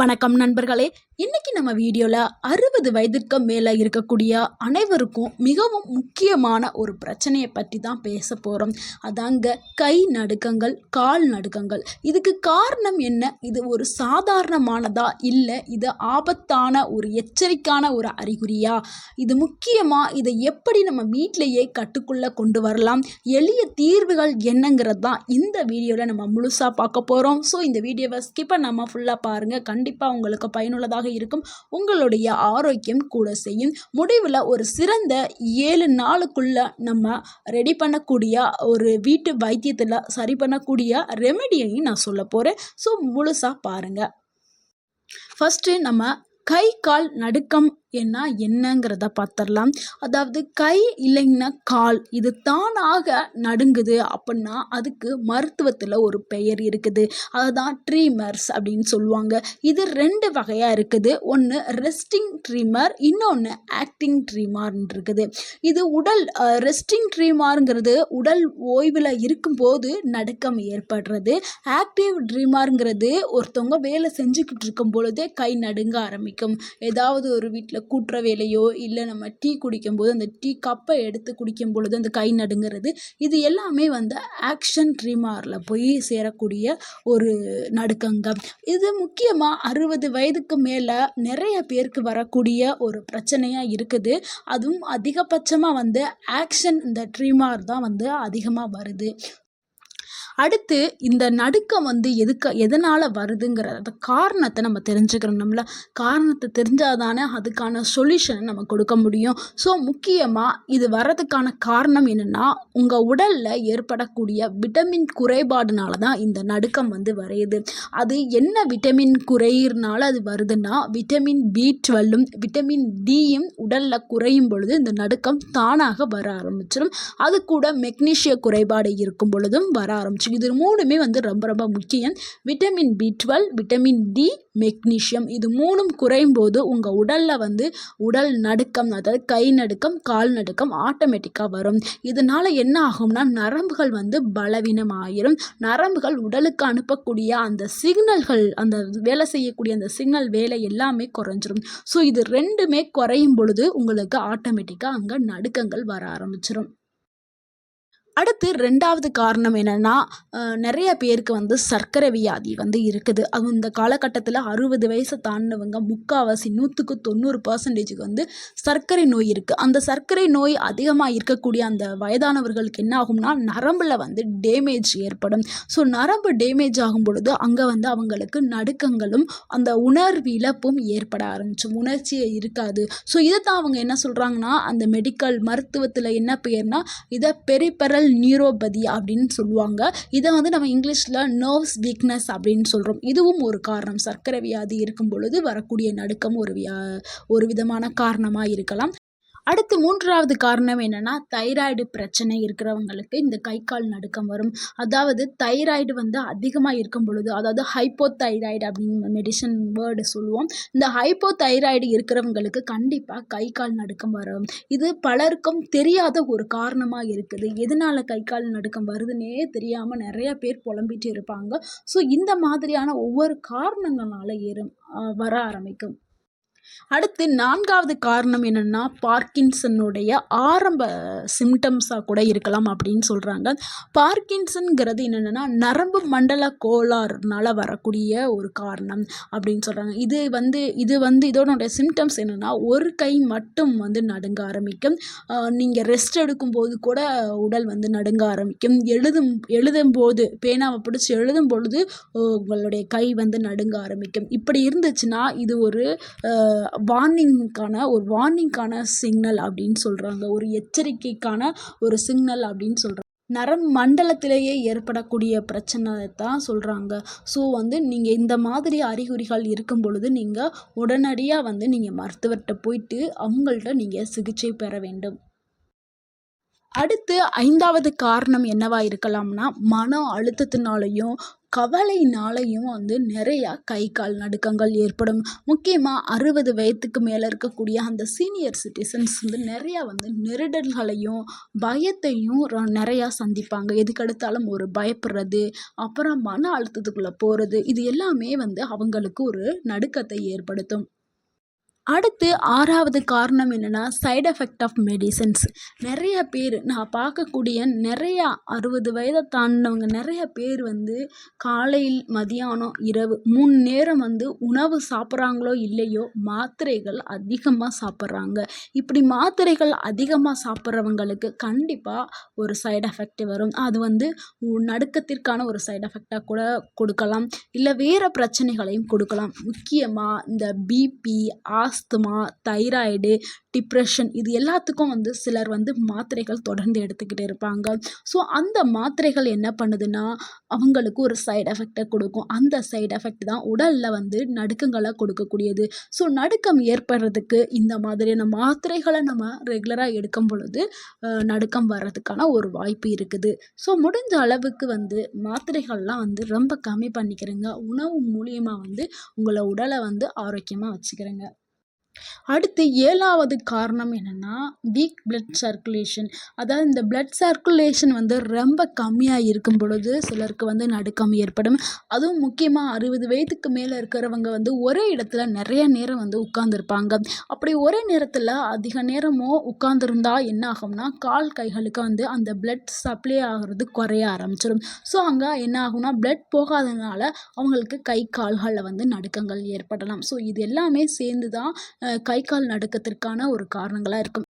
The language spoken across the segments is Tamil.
வணக்கம் நண்பர்களே. இன்னைக்கு நம்ம வீடியோவில் அறுபது வயதிற்கு மேலே இருக்கக்கூடிய அனைவருக்கும் மிகவும் முக்கியமான ஒரு பிரச்சனையை பற்றி தான் பேச போகிறோம் அதாங்க கை நடுக்கங்கள் கால் நடுக்கங்கள். இதுக்கு காரணம் என்ன? இது ஒரு சாதாரணமானதா? இல்லை இது ஆபத்தான ஒரு எச்சரிக்கான ஒரு அறிகுறியா? இது முக்கியமாக இதை எப்படி நம்ம வீட்டிலேயே கட்டுக்குள்ளே கொண்டு வரலாம்? எளிய தீர்வுகள் என்னங்கிறது தான் இந்த வீடியோவில் நம்ம முழுசாக பார்க்க போகிறோம் ஸோ இந்த வீடியோவை ஸ்கிப் பண்ணாமல் ஃபுல்லாக பாருங்கள் கண்டிப்பாக உங்களுக்கு பயனுள்ளதாக இருக்கும். உங்களுடைய ஆரோக்கியம் கூட செய்யும். முடிவில் ஒரு சிறந்த ஏழு நாளுக்குள்ள நம்ம ரெடி பண்ணக்கூடிய ஒரு வீட்டு வைத்தியத்தில் சரி பண்ணக்கூடிய ரெமெடியையும் நான் சொல்ல போகிறேன் ஸோ முழுசாக பாருங்கள் ஃபஸ்ட்டு நம்ம கை கால் நடுக்கம் என்ன என்னங்கிறத பார்த்துடலாம் அதாவது கை இல்லைன்னா கால். இது தானாக நடுங்குது அப்படின்னா அதுக்கு மருத்துவத்தில் ஒரு பெயர் இருக்குது. அதுதான் ட்ரீமர்ஸ் அப்படின்னு சொல்லுவாங்க. இது ரெண்டு வகையாக இருக்குது. ஒன்று ரெஸ்டிங் ட்ரீமர் இன்னொன்று ஆக்டிங் ட்ரீமர்னு இருக்குது இது உடல் ரெஸ்டிங் ட்ரீமாருங்கிறது உடல் ஓய்வில் இருக்கும்போது நடுக்கம் ஏற்படுறது. ஆக்டிவ் ட்ரீமாருங்கிறது ஒருத்தவங்க வேலை செஞ்சுக்கிட்டு இருக்கும் பொழுதே கை நடுங்க ஆரம்பிக்கும். ஏதாவது ஒரு வீட்டில் கூட்டுற வேலையோ இல்லை நம்ம டீ குடிக்கும்போது அந்த டீ கப்பை எடுத்து குடிக்கும் பொழுது அந்த கை நடுங்கிறது இது எல்லாமே வந்து ஆக்ஷன் ட்ரீமாரில் போய் சேரக்கூடிய ஒரு நடுக்கங்க இது முக்கியமாக அறுபது வயதுக்கு மேலே நிறைய பேருக்கு வரக்கூடிய ஒரு பிரச்சனையாக இருக்குது. அதுவும் அதிகபட்சமாக வந்து ஆக்ஷன் இந்த ட்ரீமார் தான் வந்து அதிகமாக வருது. அடுத்து இந்த நடுக்கம் வந்து எதுக்க எதனால் வருதுங்கிற காரணத்தை நம்ம தெரிஞ்சுக்கிறோம் நம்மள காரணத்தை தெரிஞ்சால் தானே அதுக்கான சொல்யூஷனை நம்ம கொடுக்க முடியும். ஸோ முக்கியமாக இது வர்றதுக்கான காரணம் என்னென்னா உங்கள் உடலில் ஏற்படக்கூடிய விட்டமின் குறைபாடுனால தான் இந்த நடுக்கம் வந்து வரையுது. அது என்ன விட்டமின் குறையிறனால அது வருதுன்னா விட்டமின் பி டுவெல்லும் விட்டமின் டியும் உடலில் குறையும் பொழுது இந்த நடுக்கம் தானாக வர ஆரம்பிச்சிடும் அது கூட மெக்னீஷிய குறைபாடு இருக்கும் பொழுதும் வர ஆரம்பிச்சிடும் இது மூணுமே வந்து ரொம்ப ரொம்ப முக்கியம். Vitamin B twelve vitamin D magnesium இது மூணும் குறையும் போது உங்கள் உடலில் வந்து உடல் நடுக்கம் அதாவது கை நடுக்கம் கால் நடுக்கம் ஆட்டோமேட்டிக்காக வரும். இதனால் என்ன ஆகும்னா நரம்புகள் வந்து பலவீனம் ஆயிரும் நரம்புகள் உடலுக்கு அனுப்பக்கூடிய அந்த சிக்னல்கள் அந்த வேலை செய்யக்கூடிய அந்த சிக்னல் வேலை எல்லாமே குறைஞ்சிரும். ஸோ இது ரெண்டுமே குறையும் பொழுது உங்களுக்கு ஆட்டோமேட்டிக்காக அங்கே நடுக்கங்கள் வர ஆரம்பிச்சிடும் அடுத்து ரெண்டாவது காரணம் என்னென்னா நிறைய பேருக்கு வந்து சர்க்கரை வியாதி வந்து இருக்குது. அது இந்த காலகட்டத்தில் அறுபது வயசை தாண்டினவங்க முக்கால்வாசி நூற்றுக்கு தொண்ணூறு பர்சன்டேஜுக்கு வந்து சர்க்கரை நோய் இருக்குது அந்த சர்க்கரை நோய் அதிகமாக இருக்கக்கூடிய அந்த வயதானவர்களுக்கு என்ன ஆகும்னா நரம்பில் வந்து டேமேஜ் ஏற்படும். ஸோ நரம்பு டேமேஜ் ஆகும் பொழுது அங்கே வந்து அவங்களுக்கு நடுக்கங்களும் அந்த உணர்வு இழப்பும் ஏற்பட ஆரம்பிச்சும் உணர்ச்சியே இருக்காது. ஸோ இதை தான் அவங்க என்ன சொல்கிறாங்கன்னா அந்த மெடிக்கல் மருத்துவத்தில் என்ன பெயர்னா இதை பெரிப்பரல் நியூரோபதி அப்படின்னு சொல்லுவாங்க. இதை வந்து நம்ம இங்கிலீஷில் நர்வ்ஸ் வீக்னஸ் அப்படின்னு சொல்கிறோம் இதுவும் ஒரு காரணம். சர்க்கரை வியாதி இருக்கும் பொழுது வரக்கூடிய நடுக்கம் ஒரு வியா ஒரு விதமான காரணமாக இருக்கலாம். அடுத்து மூன்றாவது காரணம் என்னென்னா தைராய்டு பிரச்சனை இருக்கிறவங்களுக்கு இந்த கை கால் நடுக்கம் வரும். அதாவது தைராய்டு வந்து அதிகமாக இருக்கும் பொழுது அதாவது ஹைப்போ தைராய்டு அப்படின்னு மெடிசன் வேர்டு சொல்லுவோம். இந்த ஹைப்போ தைராய்டு இருக்கிறவங்களுக்கு கண்டிப்பாக கை கால் நடுக்கம் வரும். இது பலருக்கும் தெரியாத ஒரு காரணமாக இருக்குது. எதனால் கை கால் நடுக்கம் வருதுன்னே தெரியாமல் நிறைய பேர் புலம்பிட்டு இருப்பாங்க. ஸோ இந்த மாதிரியான ஒவ்வொரு காரணங்களால ஏறும் வர ஆரம்பிக்கும். அடுத்து நான்காவது காரணம் என்னென்னா பார்க்கின்சனுடைய ஆரம்ப சிம்டம்ஸாக கூட இருக்கலாம் அப்படின்னு சொல்கிறாங்க பார்க்கின்சன்கிறது என்னென்னா நரம்பு மண்டல கோளாறுனால வரக்கூடிய ஒரு காரணம் அப்படின்னு சொல்கிறாங்க இது வந்து இது வந்து இதோடைய சிம்டம்ஸ் என்னென்னா ஒரு கை மட்டும் வந்து நடுங்க ஆரம்பிக்கும். நீங்கள் ரெஸ்ட் எடுக்கும்போது கூட உடல் வந்து நடுங்க ஆரம்பிக்கும். எழுதும் எழுதும்போது பேனாவை பிடிச்சி எழுதும் பொழுது உங்களுடைய கை வந்து நடுங்க ஆரம்பிக்கும். இப்படி இருந்துச்சுன்னா இது ஒரு வார்னிங்க்கான ஒரு வார்னிங்க்கான சிக்னல் அப்படின்னு சொல்கிறாங்க ஒரு எச்சரிக்கைக்கான ஒரு சிக்னல் அப்படின்னு சொல்கிறாங்க நரம் மண்டலத்திலேயே ஏற்படக்கூடிய பிரச்சனை தான் சொல்கிறாங்க ஸோ வந்து நீங்கள் இந்த மாதிரி அறிகுறிகள் இருக்கும் பொழுது நீங்கள் உடனடியாக வந்து நீங்கள் மருத்துவர்கிட்ட போயிட்டு அவங்கள்ட்ட நீங்கள் சிகிச்சை பெற வேண்டும். அடுத்து ஐந்தாவது காரணம் என்னவா இருக்கலாம்னா மன அழுத்தத்தினாலையும் கவலையினாலையும் வந்து நிறையா கை கால் நடுக்கங்கள் ஏற்படும். முக்கியமாக அறுபது வயதுக்கு மேலே இருக்கக்கூடிய அந்த சீனியர் சிட்டிசன்ஸ் வந்து நிறையா வந்து நெருடல்களையும் பயத்தையும் நிறையா சந்திப்பாங்க. எதுக்கெடுத்தாலும் ஒரு பயப்படுறது அப்புறம் மன அழுத்தத்துக்குள்ளே போகிறது இது எல்லாமே வந்து அவங்களுக்கு ஒரு நடுக்கத்தை ஏற்படுத்தும். அடுத்து ஆறாவது காரணம் என்னென்னா சைடு எஃபெக்ட் ஆஃப் மெடிசன்ஸ் நிறைய பேர் நான் பார்க்கக்கூடிய நிறையா அறுபது வயதை தாண்டினவங்க நிறைய பேர் வந்து காலையில் மதியானம் இரவு மூணு நேரம் வந்து உணவு சாப்பிட்றாங்களோ இல்லையோ மாத்திரைகள் அதிகமாக சாப்பிட்றாங்க. இப்படி மாத்திரைகள் அதிகமாக சாப்பிட்றவங்களுக்கு கண்டிப்பாக ஒரு சைடு எஃபெக்ட் வரும். அது வந்து நடுக்கத்திற்கான ஒரு சைடு எஃபெக்டாக கூட கொடுக்கலாம். இல்லை வேறு பிரச்சனைகளையும் கொடுக்கலாம். முக்கியமாக இந்த பிபி ஆஸ்துமா தைராய்டு டிப்ரெஷன் இது எல்லாத்துக்கும் வந்து சிலர் வந்து மாத்திரைகள் தொடர்ந்து எடுத்துக்கிட்டு இருப்பாங்க. ஸோ அந்த மாத்திரைகள் என்ன பண்ணுதுன்னா அவங்களுக்கு ஒரு சைடு எஃபெக்டை கொடுக்கும். அந்த சைடு எஃபெக்ட் தான் உடலில் வந்து நடுக்கங்களை கொடுக்கக்கூடியது. ஸோ நடுக்கம் ஏற்படுறதுக்கு இந்த மாதிரியான மாத்திரைகளை நம்ம ரெகுலராக எடுக்கும் பொழுது நடுக்கம் வர்றதுக்கான ஒரு வாய்ப்பு இருக்குது. ஸோ முடிஞ்ச அளவுக்கு வந்து மாத்திரைகள்லாம் வந்து ரொம்ப கம்மி பண்ணிக்கிறேங்க. உணவு மூலியமாக வந்து உங்களை உடலை வந்து ஆரோக்கியமாக வச்சுக்கிறேங்க. அடுத்து ஏழாவது காரணம் என்னென்னா வீக் பிளட் சர்க்குலேஷன் அதாவது இந்த பிளட் சர்க்குலேஷன் வந்து ரொம்ப கம்மியாக இருக்கும் பொழுது சிலருக்கு வந்து நடுக்கம் ஏற்படும். அதுவும் முக்கியமாக அறுபது வயதுக்கு மேலே இருக்கிறவங்க வந்து ஒரே இடத்துல நிறைய நேரம் வந்து உட்காந்துருப்பாங்க அப்படி ஒரே நேரத்தில் அதிக நேரமோ உட்காந்துருந்தா என்ன ஆகும்னா கால் கைகளுக்கு வந்து அந்த பிளட் சப்ளை ஆகிறது குறைய ஆரம்பிச்சிடும் ஸோ அங்கே என்ன ஆகும்னா பிளட் போகாதனால அவங்களுக்கு கை கால்களில் வந்து நடுக்கங்கள் ஏற்படலாம். ஸோ இது எல்லாமே சேர்ந்து தான் கை கால் நடுக்கத்திற்கான ஒரு காரணங்களாக இருக்கும்.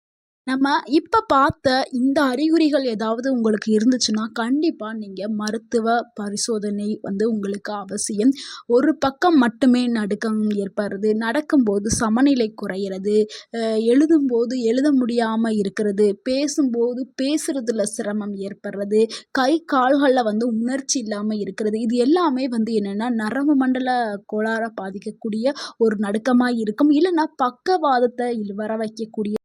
நம்ம இப்போ பார்த்த இந்த அறிகுறிகள் ஏதாவது உங்களுக்கு இருந்துச்சுன்னா கண்டிப்பாக நீங்கள் மருத்துவ பரிசோதனை வந்து உங்களுக்கு அவசியம். ஒரு பக்கம் மட்டுமே நடுக்கம் ஏற்படுறது நடக்கும்போது சமநிலை குறையிறது எழுதும்போது எழுத முடியாமல் இருக்கிறது பேசும்போது பேசுகிறதுல சிரமம் ஏற்படுறது கை கால்களில் வந்து உணர்ச்சி இல்லாமல் இருக்கிறது இது எல்லாமே வந்து என்னென்னா நரம்பு மண்டல கோளாறை பாதிக்கக்கூடிய ஒரு நடுக்கமாக இருக்கும். இல்லைன்னா பக்கவாதத்தை வர வைக்கக்கூடிய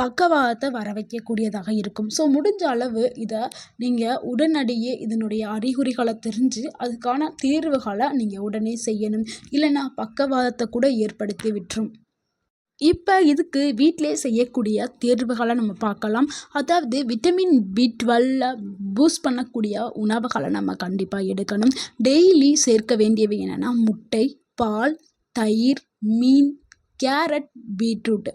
பக்கவாதத்தை வர வைக்கக்கூடியதாக இருக்கும். ஸோ முடிஞ்ச அளவு இதை நீங்கள் உடனடியே இதனுடைய அறிகுறிகளை தெரிஞ்சு அதுக்கான தீர்வுகளை நீங்கள் உடனே செய்யணும். இல்லைன்னா பக்கவாதத்தை கூட ஏற்படுத்தி விட்டுரும். இப்போ இதுக்கு வீட்டிலே செய்யக்கூடிய தேர்வுகளை நம்ம பார்க்கலாம். அதாவது விட்டமின் பி டுவெல்ல பூஸ்ட் பண்ணக்கூடிய உணவுகளை நம்ம கண்டிப்பாக எடுக்கணும். டெய்லி சேர்க்க வேண்டியவை என்னென்னா முட்டை பால் தயிர் மீன் கேரட் பீட்ரூட்.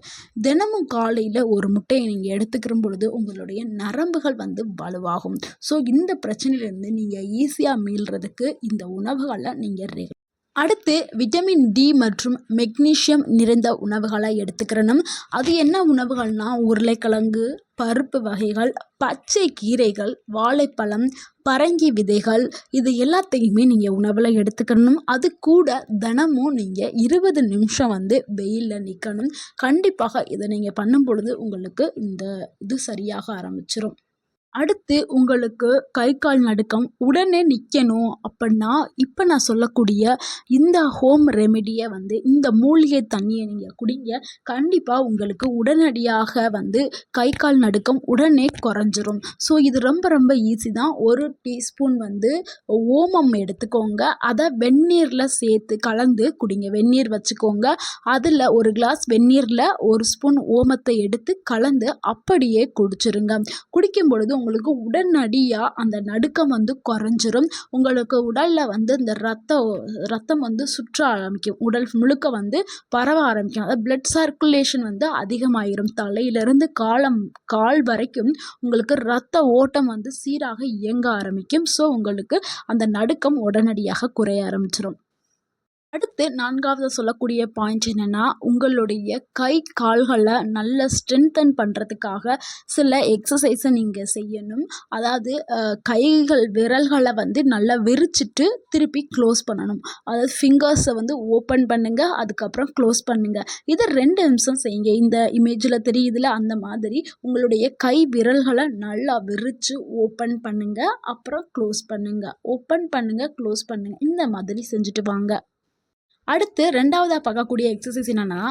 தினமும் காலையில் ஒரு முட்டையை நீங்கள் எடுத்துக்கிற பொழுது உங்களுடைய நரம்புகள் வந்து வலுவாகும். ஸோ இந்த பிரச்சனையிலேருந்து நீங்கள் ஈஸியாக மீள்றதுக்கு இந்த உணவுகளை நீங்கள் அடுத்து விட்டமின் டி மற்றும் மெக்னீஷியம் நிறைந்த உணவுகளை எடுத்துக்கிறணும். அது என்ன உணவுகள்னால் உருளைக்கிழங்கு பருப்பு வகைகள் பச்சை கீரைகள் வாழைப்பழம் பரங்கி விதைகள் இது எல்லாத்தையுமே நீங்கள் உணவில் எடுத்துக்கணும். அது கூட தினமும் நீங்கள் இருபது நிமிஷம் வந்து வெயிலில் நிற்கணும் கண்டிப்பாக இதை நீங்கள் பண்ணும் பொழுது உங்களுக்கு இந்த இது சரியாக ஆரம்பிச்சிடும் அடுத்து உங்களுக்கு கை கால் நடுக்கம் உடனே நிற்கணும் அப்படின்னா இப்போ நான் சொல்லக்கூடிய இந்த ஹோம் ரெமெடியை வந்து இந்த மூலிகை தண்ணியை நீங்கள் குடிங்க. கண்டிப்பாக உங்களுக்கு உடனடியாக வந்து கை கால் நடுக்கம் உடனே குறைஞ்சிரும். ஸோ இது ரொம்ப ரொம்ப ஈஸி தான். ஒரு டீஸ்பூன் வந்து ஓமம் எடுத்துக்கோங்க. அதை வெந்நீரில் சேர்த்து கலந்து குடிங்க. வெந்நீர் வச்சுக்கோங்க. அதில் ஒரு கிளாஸ் வெந்நீரில் ஒரு ஸ்பூன் ஓமத்தை எடுத்து கலந்து அப்படியே குடிச்சிருங்க. குடிக்கும் பொழுது உங்களுக்கு உடனடியாக அந்த நடுக்கம் வந்து குறைஞ்சிரும். உங்களுக்கு உடலில் வந்து இந்த ரத்தம் ரத்தம் வந்து சுற்ற ஆரம்பிக்கும். உடல் முழுக்க வந்து பரவ ஆரம்பிக்கும். அதாவது பிளட் சர்க்குலேஷன் வந்து அதிகமாயிரும். தலையிலிருந்து காலம் கால் வரைக்கும் உங்களுக்கு ரத்த ஓட்டம் வந்து சீராக இயங்க ஆரம்பிக்கும். ஸோ உங்களுக்கு அந்த நடுக்கம் உடனடியாக குறைய ஆரம்பிச்சிடும் அடுத்து நான்காவது சொல்லக்கூடிய பாயிண்ட் என்னென்னா உங்களுடைய கை கால்களை நல்ல ஸ்ட்ரென்தன் பண்ணுறதுக்காக சில எக்ஸசைஸை நீங்கள் செய்யணும். அதாவது கைகள் விரல்களை வந்து நல்லா விரிச்சிட்டு திருப்பி க்ளோஸ் பண்ணணும். அதாவது ஃபிங்கர்ஸை வந்து ஓப்பன் பண்ணுங்கள் அதுக்கப்புறம் க்ளோஸ் பண்ணுங்கள் இதை ரெண்டு நிமிஷம் செய்யுங்க. இந்த இமேஜில் தெரியுதுல அந்த மாதிரி உங்களுடைய கை விரல்களை நல்லா விரித்து ஓப்பன் பண்ணுங்கள் அப்புறம் க்ளோஸ் பண்ணுங்கள் ஓப்பன் பண்ணுங்கள் க்ளோஸ் பண்ணுங்கள் இந்த மாதிரி செஞ்சுட்டு வாங்க. அடுத்து ரெண்டாவதாக பார்க்கக்கூடிய எக்ஸசைஸ் என்னென்னா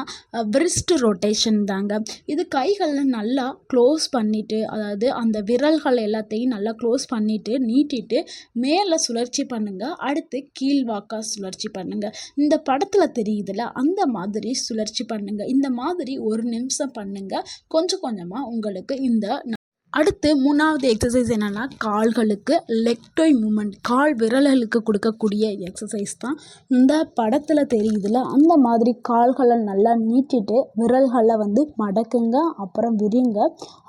விரிஸ்ட் ரொட்டேஷன் தாங்க. இது கைகளை நல்லா க்ளோஸ் பண்ணிவிட்டு அதாவது அந்த விரல்கள் எல்லாத்தையும் நல்லா க்ளோஸ் பண்ணிவிட்டு நீட்டிட்டு மேலே சுழற்சி பண்ணுங்கள் அடுத்து கீழ்வாக்கா சுழற்சி பண்ணுங்கள் இந்த படத்தில் தெரியுதுல அந்த மாதிரி சுழற்சி பண்ணுங்கள் இந்த மாதிரி ஒரு நிமிஷம் பண்ணுங்கள் கொஞ்சம் கொஞ்சமாக உங்களுக்கு இந்த அடுத்து மூணாவது எக்ஸசைஸ் என்னென்னா கால்களுக்கு லெக்டோய் மூமெண்ட் கால் விரல்களுக்கு கொடுக்கக்கூடிய எக்ஸசைஸ் தான். இந்த படத்தில் தெரியுதுல அந்த மாதிரி கால்களை நல்லா நீட்டிட்டு விரல்களை வந்து மடக்குங்க அப்புறம் விரிங்க.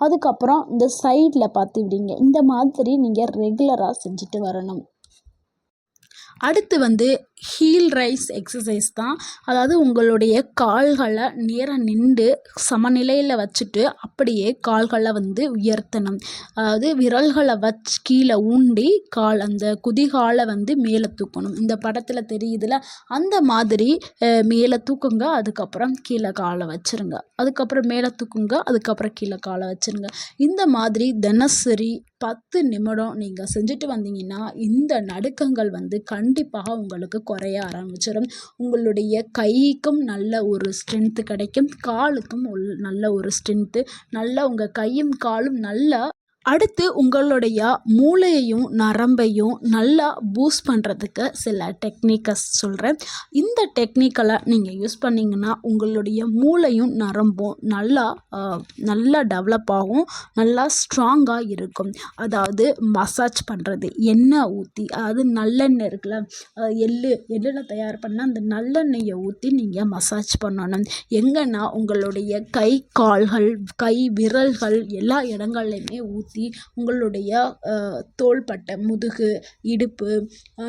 அதுக்கப்புறம் இந்த சைடில் பார்த்து விடுங்க இந்த மாதிரி நீங்கள் ரெகுலராக செஞ்சுட்டு வரணும். அடுத்து வந்து ஹீல் ரைஸ் எக்ஸசைஸ் தான். அதாவது உங்களுடைய கால்களை நேராக நின்று சமநிலையில் வச்சுட்டு அப்படியே கால்களை வந்து உயர்த்தணும். அதாவது விரல்களை வச்சு கீழே ஊண்டி கால் அந்த குதிகாலை வந்து மேலே தூக்கணும். இந்த படத்தில் தெரியுதுல அந்த மாதிரி மேலே தூக்குங்க அதுக்கப்புறம் கீழே காலை வச்சுருங்க. அதுக்கப்புறம் மேலே தூக்குங்க அதுக்கப்புறம் கீழே காலை வச்சுருங்க. இந்த மாதிரி தினசரி பத்து நிமிடம் நீங்கள் செஞ்சுட்டு வந்தீங்கன்னா இந்த நடுக்கங்கள் வந்து கண்டிப்பாக உங்களுக்கு குறைய ஆரம்பிச்சிடும் உங்களுடைய கைக்கும் நல்ல ஒரு ஸ்ட்ரென்த்து கிடைக்கும். காலுக்கும் நல்ல ஒரு ஸ்ட்ரென்த்து நல்லா உங்கள் கையும் காலும் நல்லா அடுத்து உங்களுடைய மூளையையும் நரம்பையும் நல்லா பூஸ்ட் பண்ணுறதுக்கு சில டெக்னிக்கஸ் சொல்கிறேன் இந்த டெக்னிக்கலை நீங்கள் யூஸ் பண்ணிங்கன்னா உங்களுடைய மூளையும் நரம்பும் நல்லா நல்லா டெவலப் ஆகும் நல்லா ஸ்ட்ராங்காக இருக்கும். அதாவது மசாஜ் பண்ணுறது எண்ணெய் ஊற்றி அதாவது நல்லெண்ணெய் இருக்குல்ல எள்ளு எள்ளில் தயார் பண்ணால் அந்த நல்லெண்ணெயை ஊற்றி நீங்கள் மசாஜ் பண்ணணும். எங்கன்னா உங்களுடைய கை கால்கள் கை விரல்கள் எல்லா இடங்கள்லையுமே ஊற்றி ஊற்றி உங்களுடைய தோள்பட்டை முதுகு இடுப்பு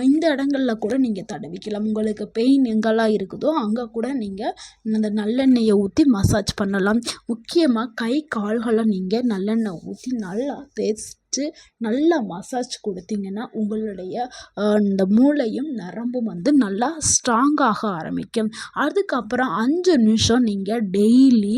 இந்த இடங்களில் கூட நீங்கள் தடவிக்கலாம். உங்களுக்கு பெயின் எங்கெல்லாம் இருக்குதோ அங்கே கூட நீங்கள் அந்த நல்லெண்ணெயை ஊற்றி மசாஜ் பண்ணலாம். முக்கியமாக கை கால்களை நீங்கள் நல்லெண்ணெய் ஊற்றி நல்லா தேய்ச்சி வச்சு நல்லா மசாஜ் கொடுத்தீங்கன்னா உங்களுடைய இந்த மூளையும் நரம்பும் வந்து நல்லா ஸ்ட்ராங்காக ஆரம்பிக்கும். அதுக்கப்புறம் அஞ்சு நிமிஷம் நீங்கள் டெய்லி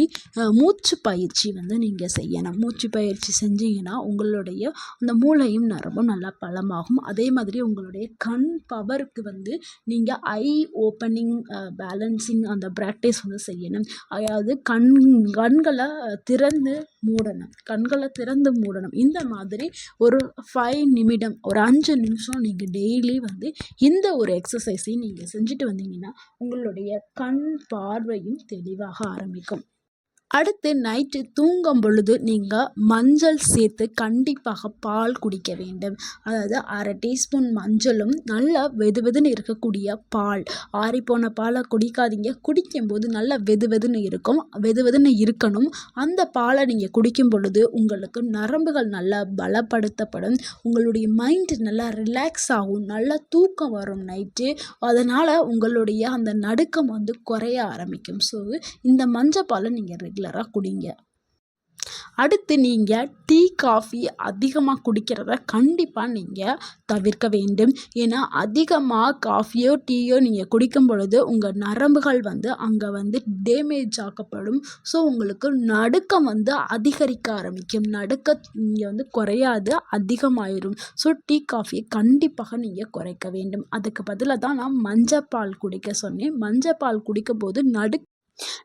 மூச்சு பயிற்சி வந்து நீங்கள் செய்யணும். மூச்சு பயிற்சி செஞ்சீங்கன்னா உங்களுடைய அந்த மூளையும் நரம்பும் நல்லா பலமாகும். அதே மாதிரி உங்களுடைய கண் பவருக்கு வந்து நீங்கள் ஐ ஓப்பனிங் பேலன்சிங் அந்த ப்ராக்டிஸ் வந்து செய்யணும். அதாவது கண் கண்களை திறந்து மூடணும். கண்களை திறந்து மூடணும். இந்த மாதிரி ஒரு ஃபைவ் நிமிடம் ஒரு அஞ்சு நிமிஷம் நீங்கள் டெய்லி வந்து இந்த ஒரு எக்ஸசைஸையும் நீங்கள் செஞ்சுட்டு வந்தீங்கன்னா உங்களுடைய கண் பார்வையும் தெளிவாக ஆரம்பிக்கும். அடுத்து நைட்டு தூங்கும் பொழுது நீங்கள் மஞ்சள் சேர்த்து கண்டிப்பாக பால் குடிக்க வேண்டும். அதாவது அரை டீஸ்பூன் மஞ்சளும் நல்லா வெது வெதுன்னு இருக்கக்கூடிய பால். ஆறிப்போன பாலை குடிக்காதீங்க. குடிக்கும்போது நல்லா வெது வெதுன்னு இருக்கும். வெது வெதுன்னு இருக்கணும். அந்த பாலை நீங்கள் குடிக்கும் பொழுது உங்களுக்கு நரம்புகள் நல்லா பலப்படுத்தப்படும். உங்களுடைய மைண்ட் நல்லா ரிலாக்ஸ் ஆகும். நல்லா தூக்கம் வரும் நைட்டு அதனால் உங்களுடைய அந்த நடுக்கம் வந்து குறைய ஆரம்பிக்கும். ஸோ இந்த மஞ்சள் பாலை நீங்கள் ரெகுலராக குடிங்க. அடுத்து நீங்கள் டீ காஃபி அதிகமாக குடிக்கிறத கண்டிப்பாக நீங்கள் தவிர்க்க வேண்டும். ஏன்னா அதிகமாக காஃபியோ டீயோ நீங்கள் குடிக்கும் பொழுது உங்கள் நரம்புகள் வந்து அங்கே வந்து டேமேஜ் ஆக்கப்படும். ஸோ உங்களுக்கு நடுக்கம் வந்து அதிகரிக்க ஆரம்பிக்கும். நடுக்க இங்கே வந்து குறையாது அதிகமாயிரும். ஸோ டீ காஃபியை கண்டிப்பாக நீங்கள் குறைக்க வேண்டும். அதுக்கு பதிலாக தான் நான் மஞ்சப்பால் குடிக்க சொன்னேன். மஞ்சப்பால் குடிக்கும்போது நடு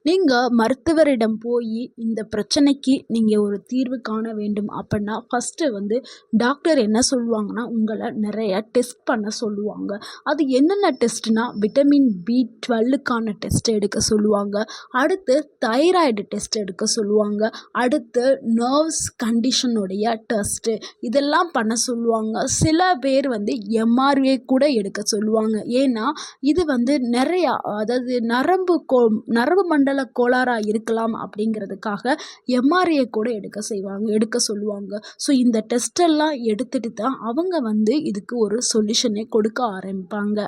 நீங்கள் மருத்துவரிடம் போய் இந்த பிரச்சனைக்கு நீங்கள் ஒரு தீர்வு காண வேண்டும் அப்படின்னா ஃபஸ்ட்டு வந்து டாக்டர் என்ன சொல்லுவாங்கன்னா உங்களை நிறைய டெஸ்ட் பண்ண சொல்லுவாங்க. அது என்னென்ன டெஸ்ட்னா விட்டமின் பி டுவெல்லுக்கான டெஸ்ட் எடுக்க சொல்லுவாங்க. அடுத்து தைராய்டு டெஸ்ட் எடுக்க சொல்லுவாங்க. அடுத்து நர்வ்ஸ் கண்டிஷனுடைய டெஸ்ட்டு இதெல்லாம் பண்ண சொல்லுவாங்க. சில பேர் வந்து எம்ஆர்ஏ கூட எடுக்க சொல்லுவாங்க. ஏன்னா இது வந்து நிறையா அதாவது நரம்பு கோ நரம்பு மண்டல கோளாறாக இருக்கலாம் அப்படிங்கிறதுக்காக எம்ஆர்ஐ கூட எடுக்க செய்வாங்க எடுக்க சொல்லுவாங்க. ஸோ இந்த டெஸ்ட்டெல்லாம் எடுத்துகிட்டு தான் அவங்க வந்து இதுக்கு ஒரு சொல்யூஷனே கொடுக்க ஆரம்பிப்பாங்க.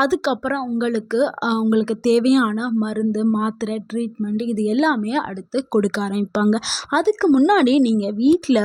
அதுக்கப்புறம் உங்களுக்கு உங்களுக்கு தேவையான மருந்து மாத்திரை ட்ரீட்மெண்ட் இது எல்லாமே அடுத்து கொடுக்க ஆரம்பிப்பாங்க. அதுக்கு முன்னாடி நீங்கள் வீட்டில்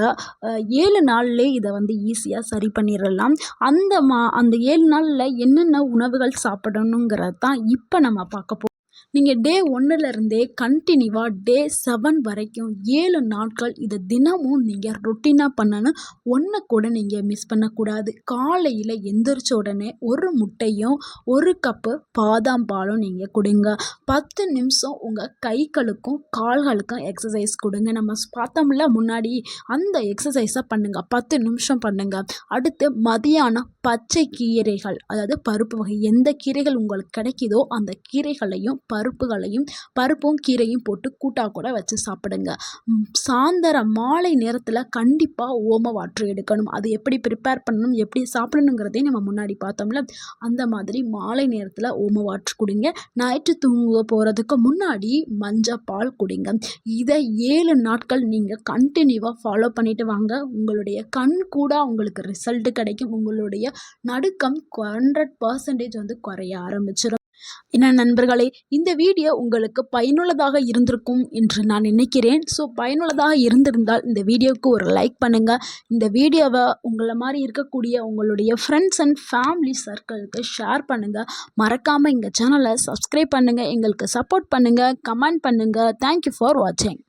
ஏழு நாள்லேயே இதை வந்து ஈஸியாக சரி பண்ணிடலாம். அந்த மா அந்த ஏழு நாளில் என்னென்ன உணவுகள் சாப்பிடணுங்கிறது தான் இப்போ நம்ம பார்க்க போ நீங்கள் டே ஒன்றுலேருந்தே கண்டினியூவாக டே செவன் வரைக்கும் ஏழு நாட்கள் இதை தினமும் நீங்கள் ரொட்டீனாக பண்ணணும் ஒன்று கூட நீங்கள் மிஸ் பண்ணக்கூடாது. காலையில் எந்திரிச்ச உடனே ஒரு முட்டையும் ஒரு கப்பு பாதாம் பாலும் நீங்கள் கொடுங்க. பத்து நிமிஷம் உங்கள் கைகளுக்கும் கால்களுக்கும் எக்ஸசைஸ் கொடுங்க. நம்ம பார்த்தோம்ல முன்னாடி அந்த எக்ஸசைஸை பண்ணுங்கள் பத்து நிமிஷம் பண்ணுங்கள் அடுத்து மதியானம் பச்சை கீரைகள் அதாவது பருப்பு வகை எந்த கீரைகள் உங்களுக்கு கிடைக்குதோ அந்த கீரைகளையும் பருப்புகளையும் பருப்பும் கீரையும் போட்டு கூட்டாக கூட வச்சு சாப்பிடுங்க. சாயந்தரம் மாலை நேரத்தில் கண்டிப்பாக ஓம வாற்று எடுக்கணும். அது எப்படி ப்ரிப்பேர் பண்ணணும் எப்படி சாப்பிடணுங்கிறதையும் நம்ம முன்னாடி பார்த்தோம்ல. அந்த மாதிரி மாலை நேரத்தில் ஓம வாற்று குடிங்க. நைட்டு தூங்க போகிறதுக்கு முன்னாடி மஞ்சள் பால் குடிங்க. இதை ஏழு நாட்கள் நீங்கள் கண்டினியூவாக ஃபாலோ பண்ணிட்டு வாங்க. உங்களுடைய கண் கூட உங்களுக்கு ரிசல்ட் கிடைக்கும். உங்களுடைய நடுக்கம் ஹண்ட்ரட் பர்சன்டேஜ் வந்து குறைய ஆரம்பிச்சிடும் என்ன நண்பர்களே இந்த வீடியோ உங்களுக்கு பயனுள்ளதாக இருந்திருக்கும் என்று நான் நினைக்கிறேன். ஸோ பயனுள்ளதாக இருந்திருந்தால் இந்த வீடியோவுக்கு ஒரு லைக் பண்ணுங்கள் இந்த வீடியோவை உங்களை மாதிரி இருக்கக்கூடிய உங்களுடைய ஃப்ரெண்ட்ஸ் அண்ட் ஃபேமிலி சர்க்கிளுக்கு ஷேர் பண்ணுங்கள் மறக்காமல் எங்கள் சேனலை சப்ஸ்கிரைப் பண்ணுங்கள் எங்களுக்கு சப்போர்ட் பண்ணுங்கள் கமெண்ட் பண்ணுங்கள் தேங்க்யூ ஃபார் வாட்சிங்